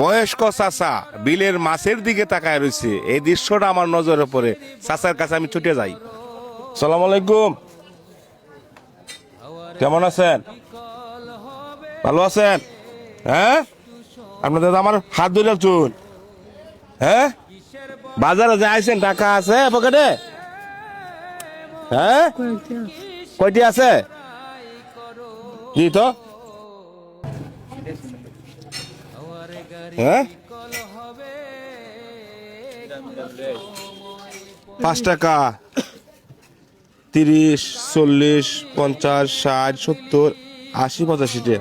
বয়স্ক চাচা বিলের মাছের দিকে তাকায় রয়েছে। এই দৃশ্যটা আমার নজরে পড়ে। চাচার কাছে আমি ছুটে যাই। সালাম আলাইকুম। কেমন আছেন? ভালো আছেন? হ্যাঁ? আপনাদের আমার হাত ধরে চুন। হ্যাঁ? বাজারে যাইছেন টাকা আছে পকেটে? হ্যাঁ? কয়টি আছে? কি তো? হ্যাঁ? পাঁচ টাকা। তিরিশ চল্লিশ পঞ্চাশ ষাট সত্তর আশি পঁচাশি টাকা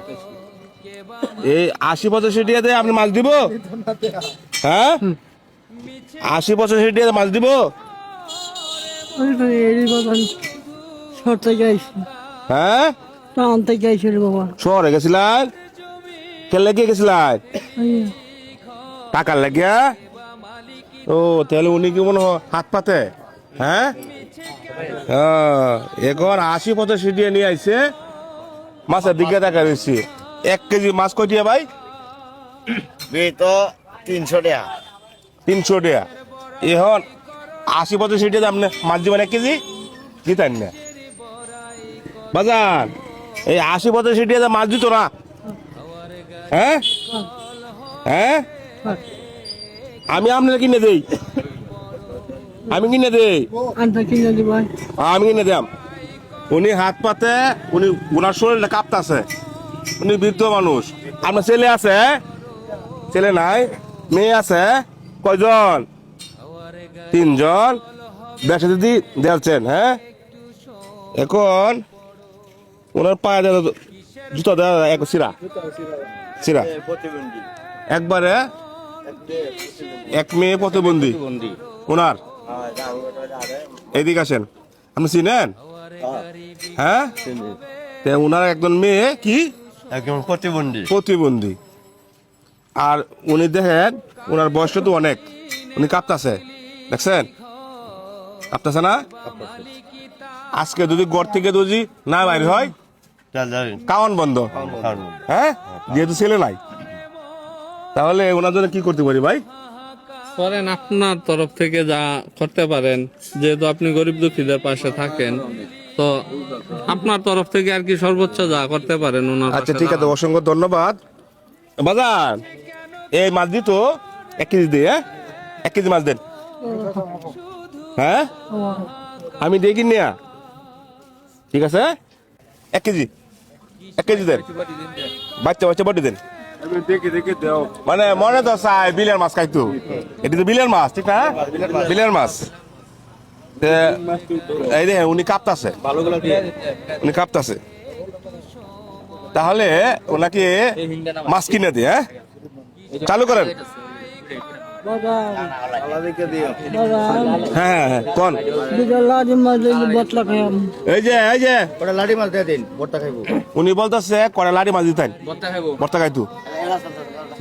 এই আশি পঁচাশি টাকা দিয়ে আপনি মাছ দিব? হ্যাঁ? আশি পঁচাশি টাকা দিয়ে মাছ দিব? হ্যাঁ? শহরে গেছিলেন কে লেগে গেছিলেন টাকার লাগিয়া? ও তাহলে উনি কি মনে হয় হাত পাতে? হ্যাঁ? হ্যাঁ, এখন আশি পঁচাশি দিয়ে নিয়ে আইছে। মাছের দিকে টাকা রয়েছে এক কেজি মাছ কয়টিয়া ভাই? বি তো তিনশো টাকা। তিনশো টাকা। এখন আশি পঁচাশি টাকা আপনি মাছ দিবেন এক কেজি? দিতেন না। বাজান এই আশি পঁচাশি টাকা মাছ দিত না? হ্যাঁ? হ্যাঁ? আমি আপনার কিনে দেই। আমি কিনে দেই। দিবা আমি কিনে দিলাম উনি হাত পাতে উনি ওনার শরীরটা কাঁপতাছে। উনি বৃদ্ধ মানুষ। আপনার ছেলে আছে? ছেলে নাই। মেয়ে আছে? কয়জন? তিনজন। বেসা দিদি দেখছেন হ্যাঁ? এখন ওনার পায়ে দেওয়া জুতা দেওয়া এক সিরা। সিরা। একবারে এক মেয়ে প্রতিবন্ধী? ওনার? এদিকে আসেন। আপনি চিনেন? হ্যাঁ? ওনার একজন মেয়ে কি? একজন প্রতিবন্ধী। প্রতিবন্ধী। আর উনি দেখেন ওনার বয়সটা তো অনেক। উনি কাঁপতাছে। দেখছেন? কাঁপতাছে না? আজকে যদি ঘর থেকে যদি না বাইর হয় কাওয়ান বন্ধ। হ্যাঁ? যেহেতু ছেলে নাই। তাহলে ওনার জন্য কি করতে পারি ভাই? করেন আপনার তরফ থেকে যা করতে পারেন যেহেতু আপনি গরিব দুঃখীদের পাশে থাকেন তো আপনার তরফ থেকে আর কি সর্বোচ্চ যা করতে পারেন ওনার আচ্ছা ঠিক আছে অসংখ্য ধন্যবাদ। বাজার এই মাছ দিত এক কেজি দিয়ে হ্যাঁ? এক কেজি মাছ দেন। হ্যাঁ? আমি দেখি নিয়া। ঠিক আছে? এক কেজি এক কেজি দেন। বাচ্চা বাচ্চা বটি দেন। মানে মনে তো চাই বিলের মাছ খাইতো। এটি তো বিলের মাছ, ঠিক না? বিলের মাছ। এই দেখেন, উনি কাঁপতাছে। উনি কাঁপতাছে। তাহলে ওনাকে মাছ কিনে দিয়ে হ্যাঁ? চালু করেন। হ্যাঁ হ্যাঁ হ্যাঁ কোন এই খাইবো উনি বলতেছে করে লাড়ি মাছ দিতেন বর্তা খাইতু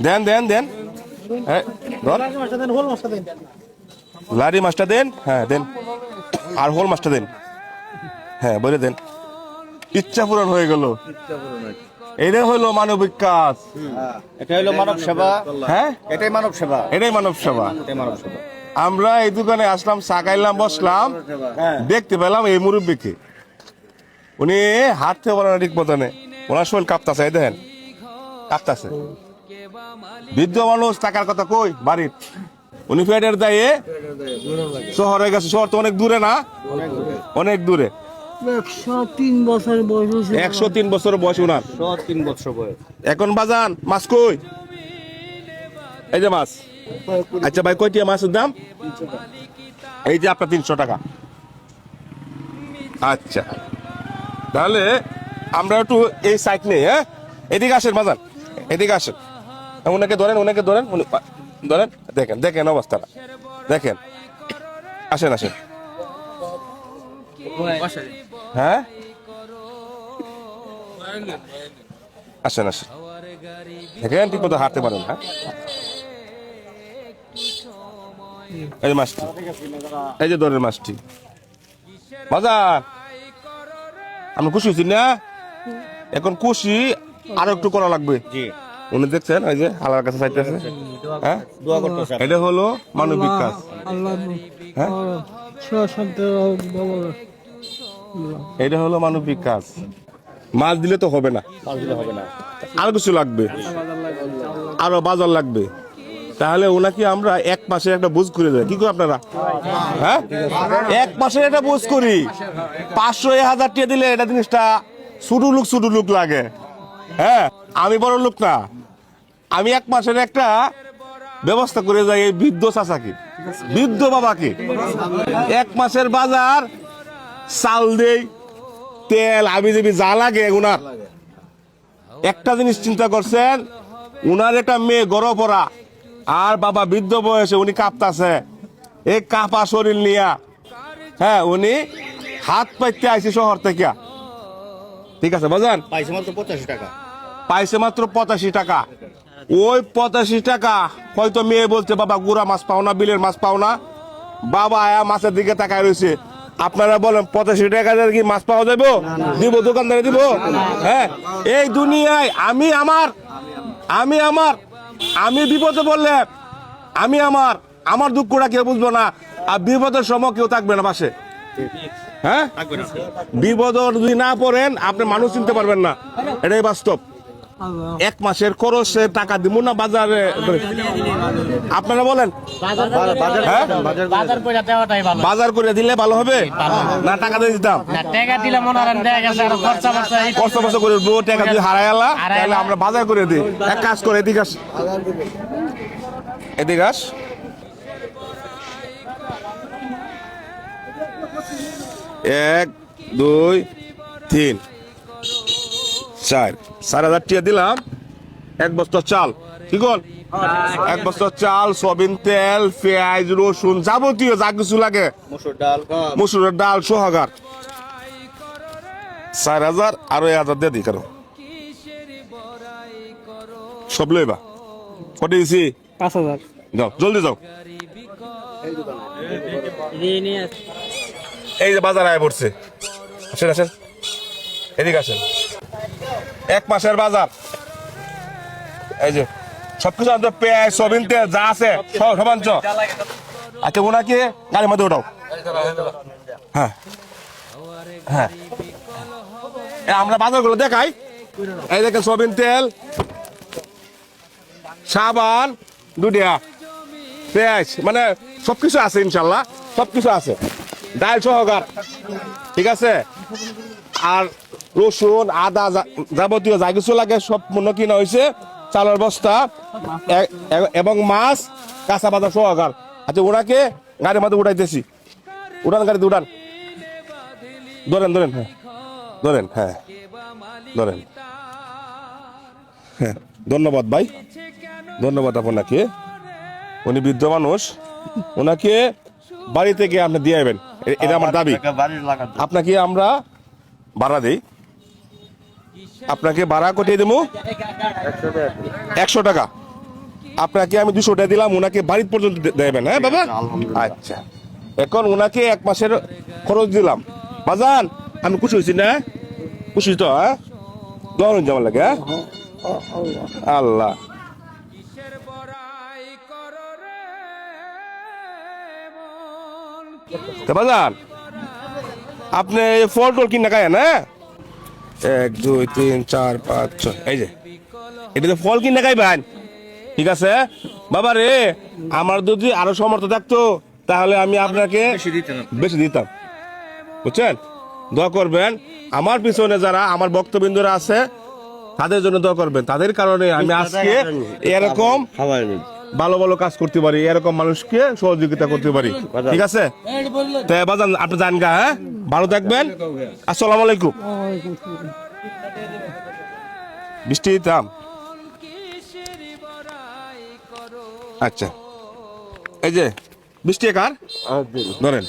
দেন দেন দেন। লাড়ি মাছটা দেন হ্যাঁ দেন আর হোল মাছটা দেন হ্যাঁ বলে দেন ইচ্ছা পূরণ হয়ে গেল এটা হলো মানবিক কাজ এটা হলো মানব সেবা। হ্যাঁ? এটাই মানব সেবা। এটাই মানব সেবা। এটাই মানব সেবা। আমরা এই দোকানে আসলাম চা খাইলাম বসলাম। দেখতে পেলাম এই মুরব্বীকে। উনি হাত থেকে বলেন ঠিক মতনে। ওনার শরীর কাঁপতাছে এই দেখেন। কাঁপতাছে। বৃদ্ধ মানুষ টাকার কথা কই? বাড়ির। উনি পেটের দায়ে শহরে গেছে। শহর তো অনেক দূরে না? অনেক দূরে। একশো তিন বছর বয়স তিন বছর বয়স উনার তিন বছর বয়স। এখন বাজান মাছ কই? এই যে মাছ। আচ্ছা ভাই কয়টিয়া মাছের দাম? এই যে আপনার তিনশো টাকা। আচ্ছা। তাহলে আমরা একটু এই সাইড নেই হ্যাঁ? এদিকে আসেন বাজান এদিকে আসেন। ওনাকে ধরেন ওনাকে ধরেন ধরেন দেখেন দেখেন অবস্থাটা দেখেন। আসেন আসেন। হ্যাঁ? আসেন আসেন। দেখেন ঠিক মতো হাঁটতে পারেন হ্যাঁ? এই যে মাছটি এই যে দরের মাছটি। বাজার আপনি খুশি হয়েছেন না? এখন খুশি আরও একটু করা লাগবে। উনি দেখছেন ওই যে আল্লাহর কাছে চাইতেছে হ্যাঁ? দোয়া এটা হলো মানবিক কাজ। হ্যাঁ? এটা হলো মানবিক কাজ। মাছ দিলে তো হবে না। আরও কিছু লাগবে? আরও বাজার লাগবে। তাহলে ওনাকে আমরা এক মাসে একটা বুঝ করে দেয় কি করে আপনারা? হ্যাঁ? এক মাসে একটা বুঝ করি। পাঁচশো হাজার টাকা দিলে এটা জিনিসটা ছোটো লোক ছোটো লোক লাগে। হ্যাঁ? আমি বড় লোক না। আমি এক মাসের একটা ব্যবস্থা করে যাই এই বৃদ্ধ চাচাকে। বৃদ্ধ বাবাকে। এক মাসের বাজার চাল দেই তেল আবি দেবি যা লাগে ওনার একটা জিনিস চিন্তা করছেন উনার একটা মেয়ে গড় পড়া আর বাবা বৃদ্ধ বয়সে উনি কাঁপতাছে। এই কাঁপা শরীর নিয়া হ্যাঁ উনি হাত পাইতে আইছে শহর থেকে। ঠিক আছে বাজান? পাইছে মাত্র পঁচাশি টাকা। পাইছে মাত্র পঁচাশি টাকা। ওই পঁচাশি টাকা হয়তো মেয়ে বলছে বাবা গুড়া মাছ পাও না বিলের মাছ পাও না। বাবা আয়া মাছের দিকে তাকায় রয়েছে আপনারা বলেন পঁচাশি টাকা দিয়ে কি মাছ পাওয়া যাব? দিব দোকানদারে দিব? হ্যাঁ এই দুনিয়ায় আমি আমার আমি আমার আমি বিপদে বললে আমি আমার আমার দুঃখটা কেউ বুঝব না আর বিপদের সময় কেউ থাকবে না পাশে। হ্যাঁ? বিপদ যদি না পড়েন আপনি মানুষ চিনতে পারবেন না। এটাই বাস্তব। এক মাসের খরচে টাকা দিব না বাজারে? আপনারা বলেন। হ্যাঁ? বাজার করে দিলে ভালো হবে? না টাকা দিয়ে দিতাম। খরচা কষ্ট করে টাকা দিয়ে হারাই আলা তাহলে আমরা বাজার করে দিই। এক কাজ করে এদিকে আস। এদিকে আস। এক দুই তিন চার। চার হাজার টিয়া দিলাম। এক বস্তা চাল। কি কল এক বস্তা চাল সয়াবিন তেল পেঁয়াজ রসুন যাবতীয় যা কিছু লাগে। মসুর ডাল মসুরের ডাল সোহাগার। চার হাজার আরও এক হাজার দিয়ে দিই কারও সব লইবা। কটে দিছি? পাঁচ হাজার। যাও জলদি যাও। এই যে বাজার আয় পড়ছে। আসেন আসেন। এদিকে আসেন। এক মাসের বাজার। এই যে, সবকিছু আনতে পেঁয়াজ সবিন তেল, যা আছে, সব সব আনছ আচ্ছা ওনাকে গাড়ির মধ্যে ওঠাও হ্যাঁ। হ্যাঁ। আমরা বাজারগুলো দেখাই। এই দেখেন সবিন তেল, সাবান দুডিয়া পেঁয়াজ মানে সবকিছু আছে ইনশাল্লাহ, সবকিছু আছে। ডাল সহকার, ঠিক আছে? আর রসুন আদা যাবতীয় যা কিছু লাগে সব মনে কিনা হয়েছে চালের বস্তা এবং মাছ কাঁচা বাজার সহকার। আচ্ছা ওনাকে গাড়ির মধ্যে উঠাইতেছি। উঠান গাড়িতে উঠান। ধরেন ধরেন হ্যাঁ। ধরেন হ্যাঁ। ধরেন। হ্যাঁ ধন্যবাদ ভাই। ধন্যবাদ আপনাকে। উনি বৃদ্ধ মানুষ। ওনাকে বাড়ি থেকে আপনি দিয়ে যাবেন এটা আমার দাবি। আপনাকে আমরা ভাড়া দেই। আপনাকে ভাড়া কটিয়ে দেবো। একশো টাকা। আপনাকে আমি দুশো টাকা দিলাম ওনাকে বাড়ি পর্যন্ত দেবেন হ্যাঁ বাবা? আচ্ছা। এখন ওনাকে এক মাসের খরচ দিলাম। বাজান আমি খুশি হয়েছি না? খুশি তো হ্যাঁ? দোকান যেমন লাগে হ্যাঁ? আল্লাহ। তা বাজান আপনি ফল টল কিনা খায় না এক দুই তিন চার পাঁচ ছয়। এই যে। এটা তো ফল কিনে খাইবেন ঠিক আছে? বাবা রে আমার যদি আরও সমর্থ থাকতো তাহলে আমি আপনাকে বেশি দিতাম। বুঝছেন? দোয়া করবেন। আমার পিছনে যারা আমার বক্তবিন্দুরা আছে তাদের জন্য দোয়া করবেন। তাদের কারণে আমি আজকে এরকম ভালো ভালো কাজ করতে পারি, এরকম মানুষকে সহযোগিতা করতে পারি। ঠিক আছে? বাজান, আপনি জান গা হ্যাঁ? ভালো থাকবেন। আসসালামু আলাইকুম। বৃষ্টি দিতাম আচ্ছা। এই যে, বৃষ্টি কার? ধরেন।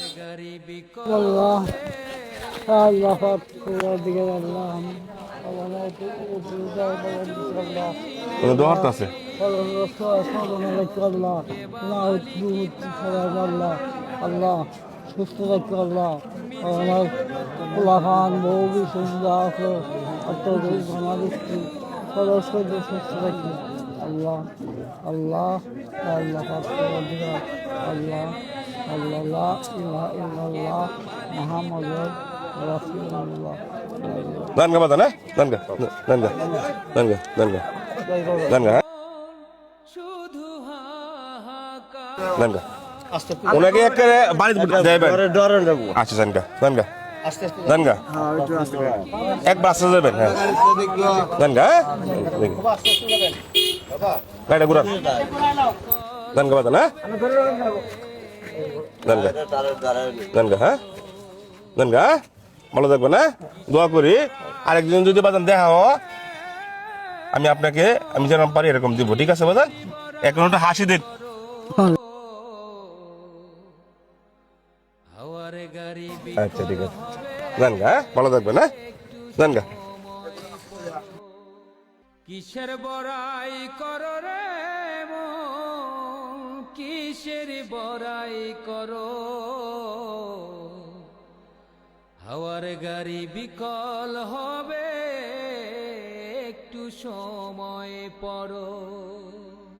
তো আছে? আল্লাহ সুস্থ থাকতো আল্লাহ আমার পোলাখান বউ বি সুস্থ আছে অত আমাদের সদস্য সুস্থ থাকি আল্লাহ আল্লাহ আল্লাহ অধিকার আল্লাহ আল্লাহ লা ইলাহা ইল্লাল্লাহ মুহাম্মাদুর রাসূলুল্লাহ গান গা বাজান হ্যাঁ গান গা গান গা গান গা গান গা গান গা হ্যাঁ ওনাকে একেবারে বাড়িতে আচ্ছা গান গা গান গা আস্তে আস্তে। গান গা একবার আসতে যাবেন হ্যাঁ। হ্যাঁ? গাড়িটা ঘুরান। বাজান হ্যাঁ? হ্যাঁ? ভালো থাকবেন হ্যাঁ? দোয়া করি। আরেকজন যদি বাজান দেখা হো আমি আপনাকে আমি যেরকম পারি এরকম দিব। ঠিক আছে বাজান? এখন একটা হাসি দিন। আচ্ছা ঠিক আছে। গান গা হ্যাঁ? ভালো থাকবেন হ্যাঁ? গান গা। কিসের বড়াই করো রে কিসের বড়াই করো? হাওয়ার গাড়ি বিকল হবে, একটু সময় পড়ো।